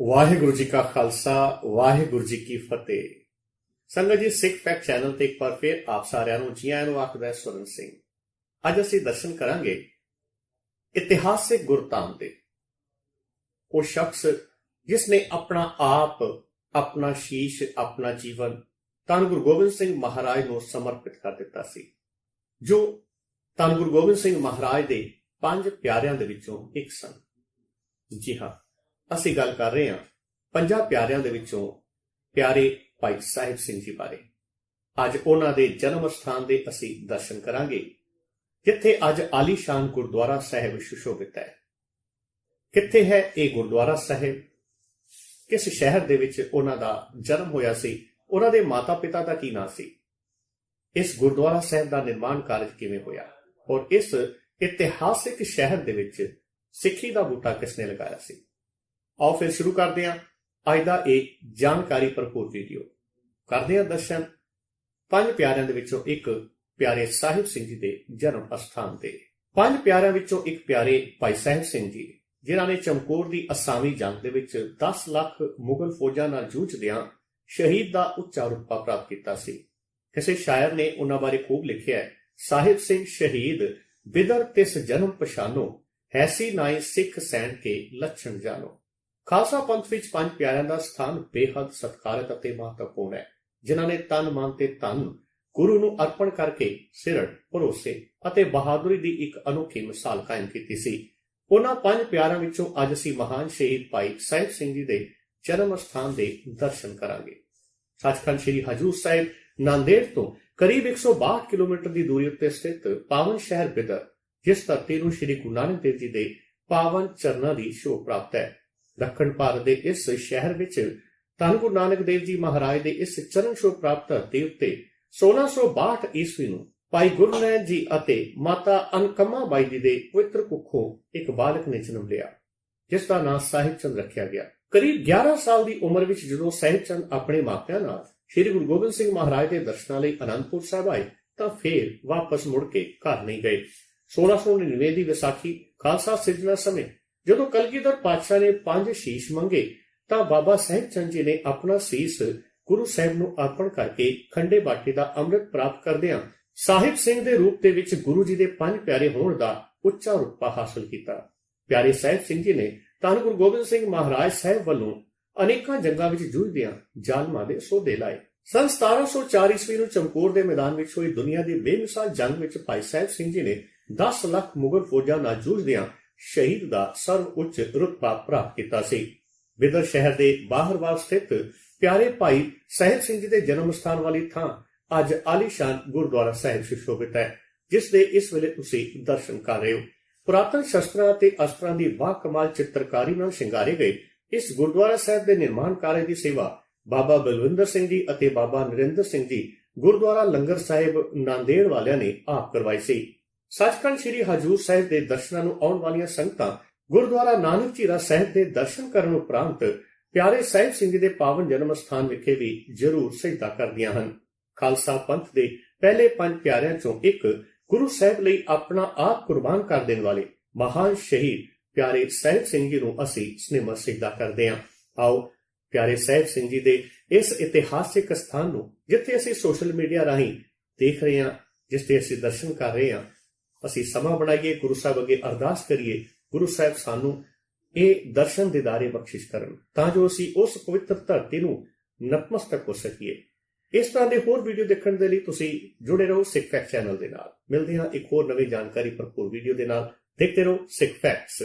ਵਾਹਿਗੁਰੂ ਜੀ ਕਾ ਖਾਲਸਾ, ਵਾਹਿਗੁਰੂ ਜੀ ਕੀ ਫਤਿਹ। ਸੰਗਤ ਜੀ, ਸਿੱਖ ਫੈਕਟ ਚੈਨਲ ਤੇ ਇੱਕ ਵਾਰ ਫਿਰ ਆਪ ਸਾਰਿਆਂ ਨੂੰ ਜੀ ਆਇਆਂ ਨੂੰ ਆਖਦਾ ਹੈ ਸਵਰਨ ਸਿੰਘ। ਅੱਜ ਅਸੀਂ ਦਰਸ਼ਨ ਕਰਾਂਗੇ ਇਤਿਹਾਸਿਕ ਗੁਰਤਾਮ ਦੇ। ਉਹ ਸ਼ਖਸ ਜਿਸ ਨੇ ਆਪਣਾ ਆਪ, ਆਪਣਾ ਸ਼ੀਸ਼, ਆਪਣਾ ਜੀਵਨ ਧੰਨ ਗੁਰੂ ਗੋਬਿੰਦ ਸਿੰਘ ਮਹਾਰਾਜ ਨੂੰ ਸਮਰਪਿਤ ਕਰ ਦਿੱਤਾ ਸੀ, ਜੋ ਧੰਨ ਗੁਰੂ ਗੋਬਿੰਦ ਸਿੰਘ ਮਹਾਰਾਜ ਦੇ ਪੰਜ ਪਿਆਰਿਆਂ ਦੇ ਵਿੱਚੋਂ ਇੱਕ ਸਨ। ਜੀ ਹਾਂ ਅਸੀਂ ਗੱਲ ਕਰ ਰਹੇ ਹਾਂ ਪੰਜਾਂ ਪਿਆਰਿਆਂ ਦੇ ਵਿੱਚੋਂ ਪਿਆਰੇ ਭਾਈ ਸਾਹਿਬ ਸਿੰਘ ਜੀ ਬਾਰੇ। ਅੱਜ ਉਹਨਾਂ ਦੇ ਜਨਮ ਸਥਾਨ ਦੇ ਅਸੀਂ ਦਰਸ਼ਨ ਕਰਾਂਗੇ, ਜਿੱਥੇ ਅੱਜ ਆਲੀਸ਼ਾਨ ਗੁਰਦੁਆਰਾ ਸਾਹਿਬ ਸੁਸ਼ੋਭਿਤ ਹੈ। ਕਿੱਥੇ ਹੈ ਇਹ ਗੁਰਦੁਆਰਾ ਸਾਹਿਬ? ਕਿਸ ਸ਼ਹਿਰ ਦੇ ਵਿੱਚ ਉਹਨਾਂ ਦਾ ਜਨਮ ਹੋਇਆ ਸੀ? ਉਹਨਾਂ ਦੇ ਮਾਤਾ-ਪਿਤਾ ਦਾ ਕੀ ਨਾਂ ਸੀ? ਇਸ ਗੁਰਦੁਆਰਾ ਸਾਹਿਬ ਦਾ ਨਿਰਮਾਣ ਕਾਰਜ ਕਿਵੇਂ ਹੋਇਆ? ਔਰ ਇਸ ਇਤਿਹਾਸਿਕ ਸ਼ਹਿਰ ਦੇ ਵਿੱਚ ਸਿੱਖੀ ਦਾ ਬੂਟਾ ਕਿਸਨੇ ਲਗਾਇਆ ਸੀ? ਆਓ ਫਿਰ ਸ਼ੁਰੂ ਕਰਦੇ ਹਾਂ। ਅੱਜ ਦਾ ਇਹ ਜਾਣਕਾਰੀ ਭਰਪੂਰ ਵੀਡੀਓ ਕਰਦੇ ਹਾਂ ਦਰਸ਼ਨ। ਪੰਜ ਪਿਆਰਿਆਂ ਦੇ ਵਿੱਚੋਂ ਇੱਕ ਪਿਆਰੇ ਸਾਹਿਬ ਸਿੰਘ ਜੀ ਦੇ ਜਨਮ ਅਸਥਾਨ ਤੇ। ਪੰਜ ਪਿਆਰਿਆਂ ਵਿੱਚੋਂ ਇੱਕ ਪਿਆਰੇ ਭਾਈ ਸਾਹਿਬ ਸਿੰਘ ਜੀ, ਜਿਨ੍ਹਾਂ ਨੇ ਚਮਕੌਰ ਦੀ ਅਸਾਮੀ ਜੰਗ ਦੇ ਵਿੱਚ 10 ਲੱਖ ਮੁਗਲ ਫੌਜਾਂ ਨਾਲ ਜੂਝਦਿਆਂ ਸ਼ਹੀਦ ਦਾ ਉੱਚਾ ਰੁਤਬਾ ਪ੍ਰਾਪਤ ਕੀਤਾ ਸੀ। ਕਿਸੇ ਸ਼ਾਇਰ ਨੇ ਉਹਨਾਂ ਬਾਰੇ ਖੂਬ ਲਿਖਿਆ ਹੈ, ਸਾਹਿਬ ਸਿੰਘ ਸ਼ਹੀਦ, ਬਿਦਰ ਤਿਸ ਜਨਮ ਪਛਾਨੋ, ਹੈਸੀ ਨਾਈ ਸਿੱਖ ਸੈਨ ਕੇ ਲੱਛਣ ਜਾਣੋ ਖਾਲਸਾ ਪੰਥ ਵਿੱਚ ਪੰਜ ਪਿਆਰਿਆਂ ਦਾ ਸਥਾਨ ਬੇਹੱਦ ਸਤਿਕਾਰਤ ਅਤੇ ਮਹੱਤਵਪੂਰਨ ਹੈ, ਜਿਨ੍ਹਾਂ ਨੇ ਤਨ ਮਨ ਤੇ ਤਨ ਗੁਰੂ ਨੂੰ ਅਰਪਣ ਕਰਕੇ ਸਿਰੜ, ਭਰੋਸੇ ਅਤੇ ਬਹਾਦਰੀ ਦੀ ਇੱਕ ਅਨੋਖੀ ਮਿਸਾਲ ਕਾਇਮ ਕੀਤੀ ਸੀ। ਉਹਨਾਂ ਪੰਜ ਪਿਆਰਿਆਂ ਵਿੱਚੋਂ ਅੱਜ ਅਸੀਂ ਮਹਾਨ ਸ਼ਹੀਦ ਭਾਈ ਸਾਹਿਬ ਸਿੰਘ ਜੀ ਦੇ ਜਨਮ ਸਥਾਨ ਦੇ ਦਰਸ਼ਨ ਕਰਾਂਗੇ। ਸੱਚਖੰਡ ਸ੍ਰੀ ਹਜੂਰ ਸਾਹਿਬ, ਨਾਂਦੇੜ ਤੋਂ ਕਰੀਬ 162 ਕਿਲੋਮੀਟਰ ਦੀ ਦੂਰੀ ਉੱਤੇ ਸਥਿਤ ਪਾਵਨ ਸ਼ਹਿਰ ਬਿਦਰ, ਜਿਸ ਧਰਤੀ ਨੂੰ ਸ੍ਰੀ ਗੁਰੂ ਨਾਨਕ ਦੇਵ ਜੀ ਦੇ ਪਾਵਨ ਚਰਨਾਂ ਦੀ ਸ਼ੋਭ ਪ੍ਰਾਪਤ ਹੈ। ਦੱਖਣ ਭਾਰਤ ਦੇ ਇਸ ਸ਼ਹਿਰ ਵਿੱਚ ਧੰਨ ਗੁਰੂ ਨਾਨਕ ਦੇਵ ਜੀ ਮਹਾਰਾਜ ਦੇ ਇਸ ਚਰਨ ਛੋਹ ਪ੍ਰਾਪਤ ਧਰਤੀ ਉੱਤੇ 1662 ਈਸਵੀ ਨੂੰ ਭਾਈ ਗੁਰਨਾਨਕ ਜੀ ਅਤੇ ਮਾਤਾ ਅਨਕਮਾ ਬਾਈ ਜੀ ਦੇ ਪਵਿੱਤਰ ਕੁੱਖੋਂ ਇੱਕ ਬਾਲਕ ਨੇ ਜਨਮ ਲਿਆ, ਜਿਸ ਦਾ ਨਾਮ ਸਾਹਿਬ ਚੰਦ ਰੱਖਿਆ ਗਿਆ। ਕਰੀਬ 11 ਸਾਲ ਦੀ ਉਮਰ ਵਿੱਚ ਜਦੋਂ ਸਾਹਿਬ ਚੰਦ ਆਪਣੇ ਮਾਪਿਆਂ ਨਾਲ ਸ੍ਰੀ ਗੁਰੂ ਗੋਬਿੰਦ ਸਿੰਘ ਮਹਾਰਾਜ ਦੇ ਦਰਸ਼ਨਾਂ ਲਈ ਅਨੰਦਪੁਰ ਸਾਹਿਬ ਆਏ, ਤਾਂ ਫੇਰ ਵਾਪਸ ਮੁੜ ਕੇ ਘਰ ਨਹੀਂ ਗਏ। 1699 ਦੀ ਵਿਸਾਖੀ, ਖਾਲਸਾ ਸਿਰਜਣਾ ਸਮੇਂ ਜਦੋਂ ਕਲਗੀਧਰ ਪਾਤਸ਼ਾਹ ਨੇ ਪੰਜ ਸ਼ੀਸ਼ ਮੰਗੇ, ਤਾਂ ਬਾਬਾ ਸਾਹਿਬ ਚੰਦ ਜੀ ਨੇ ਆਪਣਾ ਸੀਸ ਗੁਰੂ ਸਾਹਿਬ ਨੂੰ ਅਰਪਣ ਕਰਕੇ ਖੰਡੇ ਬਾਟੇ ਦਾ ਅੰਮ੍ਰਿਤ ਪ੍ਰਾਪਤ ਕਰਦਿਆਂ ਸਾਹਿਬ ਸਿੰਘ ਦੇ ਰੂਪ ਦੇ ਵਿੱਚ ਗੁਰੂ ਜੀ ਦੇ ਪੰਜ ਪਿਆਰੇ ਹੋਣ ਦਾ ਉੱਚਾ ਰੁਤਬਾ ਹਾਸਲ ਕੀਤਾ। ਪਿਆਰੇ ਸਾਹਿਬ ਸਿੰਘ ਜੀ ਨੇ ਧੰਨ ਗੁਰੂ ਗੋਬਿੰਦ ਸਿੰਘ ਮਹਾਰਾਜ ਸਾਹਿਬ ਵੱਲੋਂ ਅਨੇਕਾਂ ਜੰਗਾਂ ਵਿੱਚ ਜੂਝਦਿਆਂ ਜ਼ਾਲਮਾਂ ਦੇ ਸੋਧੇ ਲਾਏ। ਸੰਨ 1704 ਈਸਵੀ ਨੂੰ ਚਮਕੌਰ ਦੇ ਮੈਦਾਨ ਵਿੱਚ ਹੋਈ ਦੁਨੀਆ ਦੀ ਬੇਮਿਸਾਲ ਜੰਗ ਵਿੱਚ ਭਾਈ ਸਾਹਿਬ ਸਿੰਘ ਜੀ ਨੇ 10 ਲੱਖ ਮੁਗਲ ਫੌਜਾਂ ਨਾਲ ਜੂਝਦਿਆਂ ਸ਼ਹੀਦ ਦਾ ਸਰਵ ਉੱਚ ਰੁਤਬਾ ਪ੍ਰਾਪਤ ਕੀਤਾ ਸੀ। ਬਿਦਰ ਸ਼ਹਿਰ ਦੇ ਬਾਹਰਵਾਰ ਸਥਿਤ ਪਿਆਰੇ ਭਾਈ ਸਾਹਿਬ ਸਿੰਘ ਜੀ ਦੇ ਜਨਮ ਸਥਾਨ ਵਾਲੀ ਥਾਂ ਅੱਜ ਆਲੀਸ਼ਾਨ ਗੁਰਦੁਆਰਾ ਸਾਹਿਬ ਸੁਸ਼ੋਭਿਤ ਹੈ, ਜਿਸ ਦੇ ਇਸ ਵੇਲੇ ਤੁਸੀਂ ਦਰਸ਼ਨ ਕਰ ਰਹੇ ਹੋ। ਪੁਰਾਤਨ ਸ਼ਸਤਰਾਂ ਤੇ ਅਸਤਰਾਂ ਦੀ ਵਾਹ ਕਮਾਲ ਚਿੱਤਰਕਾਰੀ ਨਾਲ ਸ਼ਿੰਗਾਰੇ ਗਏ। ਇਸ ਗੁਰਦੁਆਰਾ ਸਾਹਿਬ ਦੇ ਨਿਰਮਾਣ ਕਾਰਜ ਦੀ ਸੇਵਾ ਬਾਬਾ ਬਲਵਿੰਦਰ ਸਿੰਘ ਜੀ ਅਤੇ ਬਾਬਾ ਨਰਿੰਦਰ ਸਿੰਘ ਜੀ ਗੁਰਦੁਆਰਾ ਲੰਗਰ ਸਾਹਿਬ ਨਾਂਦੇੜ ਵਾਲਿਆਂ ਨੇ ਆਪ ਕਰਵਾਈ ਸੀ। ਸੱਚਖੰਡ ਸ੍ਰੀ ਹਜੂਰ ਸਾਹਿਬ ਦੇ ਦਰਸ਼ਨਾਂ ਨੂੰ ਆਉਣ ਵਾਲੀਆਂ ਸੰਗਤਾਂ ਗੁਰਦੁਆਰਾ ਨਾਨਕ ਝੀਰਾ ਸਾਹਿਬ ਦੇ ਦਰਸ਼ਨ ਕਰਨ ਉਪਰੰਤ ਪਿਆਰੇ ਸਾਹਿਬ ਸਿੰਘ ਦੇ ਪਾਵਨ ਜਨਮ ਸਥਾਨ ਵਿਖੇ ਵੀ ਜ਼ਰੂਰ ਸਜਦਾ ਕਰਦੀਆਂ ਹਨ। ਖਾਲਸਾ ਪੰਥ ਦੇ ਪਹਿਲੇ ਪੰਜ ਪਿਆਰਿਆਂ ਚੋਂ ਇੱਕ ਗੁਰੂ ਸਾਹਿਬ ਲਈ ਆਪਣਾ ਆਪ ਕੁਰਬਾਨ ਕਰ ਦੇਣ ਵਾਲੇ ਮਹਾਨ ਸ਼ਹੀਦ ਪਿਆਰੇ ਸਾਹਿਬ ਸਿੰਘ ਜੀ ਨੂੰ ਅਸੀਂ ਸਨੇਹ ਸਜਦਾ ਕਰਦੇ ਹਾਂ। ਆਓ, ਪਿਆਰੇ ਸਾਹਿਬ ਸਿੰਘ ਜੀ ਦੇ ਇਸ ਇਤਿਹਾਸਿਕ ਸਥਾਨ ਨੂੰ ਜਿੱਥੇ ਅਸੀਂ ਸੋਸ਼ਲ ਮੀਡੀਆ ਰਾਹੀਂ ਦੇਖ ਰਹੇ ਹਾਂ, ਜਿਸ ਤੇ ਅਸੀਂ ਦਰਸ਼ਨ ਕਰ ਰਹੇ ਹਾਂ ਅਸੀਂ ਸਮਾਂ ਬਣਾਈਏ, ਗੁਰੂ ਸਾਹਿਬ ਅੱਗੇ ਅਰਦਾਸ ਕਰੀਏ, ਗੁਰੂ ਸਾਹਿਬ ਸਾਨੂੰ ਇਹ ਦਰਸ਼ਨ ਦਿਦਾਰੇ ਬਖਸ਼ਿਸ਼ ਕਰਨ, ਤਾਂ ਜੋ ਅਸੀਂ ਉਸ ਪਵਿੱਤਰ ਧਰਤੀ ਨੂੰ ਨਤਮਸਤਕ ਹੋ ਸਕੀਏ। ਇਸ ਤਰ੍ਹਾਂ ਦੇ ਹੋਰ ਵੀਡੀਓ ਦੇਖਣ ਦੇ ਲਈ ਤੁਸੀਂ ਜੁੜੇ ਰਹੋ ਸਿੱਖ ਫੈਕਟ ਚੈਨਲ ਦੇ ਨਾਲ। ਮਿਲਦੇ ਹਾਂ ਇੱਕ ਹੋਰ ਨਵੀਂ ਜਾਣਕਾਰੀ ਭਰਪੂਰ ਵੀਡੀਓ ਦੇ ਨਾਲ। ਦੇਖਦੇ ਰਹੋ ਸਿੱਖ ਫੈਕਟਸ।